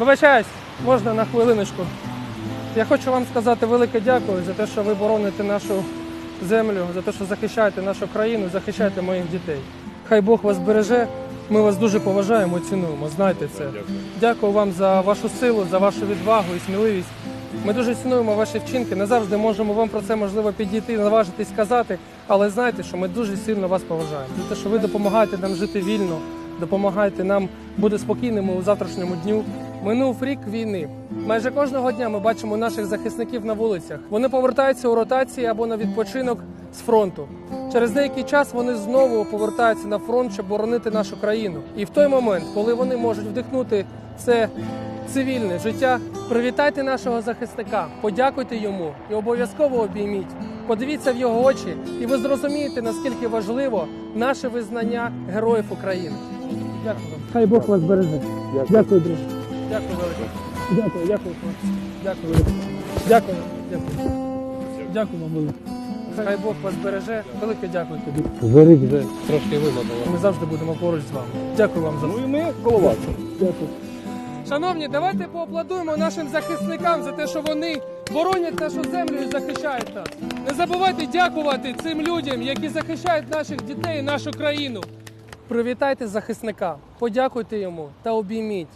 Вибачаюсь, можна на хвилиночку. Я хочу вам сказати велике дякую за те, що ви бороните нашу землю, за те, що захищаєте нашу країну, захищаєте моїх дітей. Хай Бог вас береже. Ми вас дуже поважаємо і цінуємо. Знайте це. Дякую вам за вашу силу, за вашу відвагу і сміливість. Ми дуже цінуємо ваші вчинки. Не завжди можемо вам про це можливо підійти, наважитись сказати, але знайте, що ми дуже сильно вас поважаємо. За те, що ви допомагаєте нам жити вільно, допомагаєте нам бути спокійними у завтрашньому дню. Минув рік війни. Майже кожного дня ми бачимо наших захисників на вулицях. Вони повертаються у ротації або на відпочинок з фронту. Через деякий час вони знову повертаються на фронт, щоб боронити нашу країну. І в той момент, коли вони можуть вдихнути це цивільне життя, привітайте нашого захисника, подякуйте йому і обов'язково обійміть. Подивіться в його очі, і ви зрозумієте, наскільки важливо наше визнання героїв України. Дякую. Хай Бог вас береже. Дякую, друже. Дякую велике. Дякую, дякую. Дякую велике. Дякую. Дякую. Дякую вам велике. Хай Бог вас береже. Велике дякую тобі. За вже трошки вимотало. Ми завжди будемо поруч з вами. Дякую вам за Ну і ми голова. Дякую. Шановні, давайте поаплодуємо нашим захисникам за те, що вони боронять нашу землю і захищають нас. Не забувайте дякувати цим людям, які захищають наших дітей і нашу країну. Привітайте захисника, подякуйте йому та обійміть.